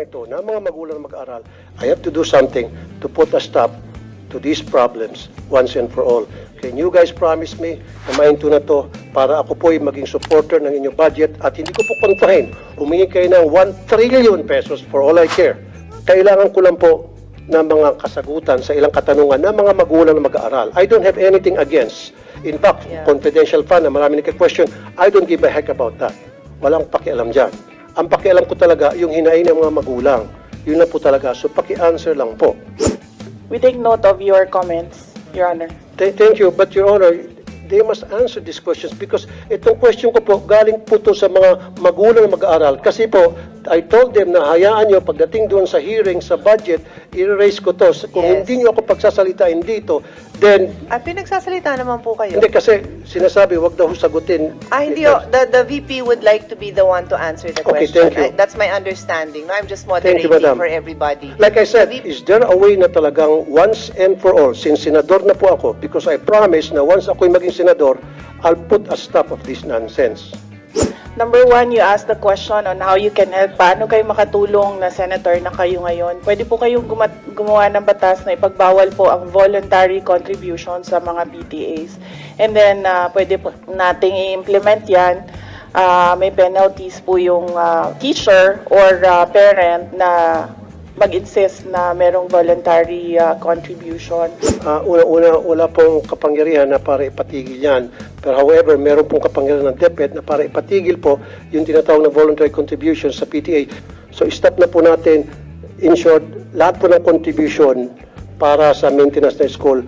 ito na mga magulang mag-aral, I have to do something to put a stop to these problems once and for all. Can you guys promise me na mainto na to para ako po ay maging supporter ng inyong budget at hindi ko po kontrahin. Humingi kayo ng 1 trillion pesos for all I care. Kailangan ko lang po ng mga kasagutan sa ilang katanungan ng mga magulang na mag-aaral. I don't have anything against. In fact, Yeah. confidential fund na marami nagka-question, I don't give a heck about that. Walang pakialam dyan. Ang pakialam ko talaga, yung hinain ng mga magulang. Yun na po talaga. So, paki-answer lang po. We take note of your comments, Your Honor. Th- Thank you, but Your Honor, they must answer these questions because itong question ko po, galing po to sa mga magulang na mag-aaral. Kasi po, I told them na hayaan nyo pagdating doon sa hearing, sa budget, i-raise ko to. Kung Yes. hindi nyo ako pagsasalitain dito, then, Ah, pinagsasalita naman po kayo. hindi kasi sinasabi, wag daw sagutin. Ah, hindi oh, the, the VP would like to be the one to answer the Okay, question. thank you. I- that's my understanding. No, I'm just moderating madam. for everybody. Like I said, is there a way na talagang once and for all, since senador na po ako, because I promise na once ako'y maging senador, I'll put a stop of this nonsense. Number one, you asked the question on how you can help. Paano kayo makatulong na senator na kayo ngayon? Pwede po kayong gumat- gumawa ng batas na ipagbawal po ang voluntary contribution sa mga PTAs. And then, ah, pwede po nating i-implement yan. Ah, may penalties po yung ah, teacher or ah, parent na mag-insist na merong voluntary ah, contribution. Ah, una-una, wala pong kapangyarihan na para ipatigil yan. Pero however, meron pong kapangyarihan ng DepEd na para ipatigil po yung tinatawag na voluntary contribution sa PTA. So stop na po natin, in short, lahat po ng contribution para sa maintenance ng school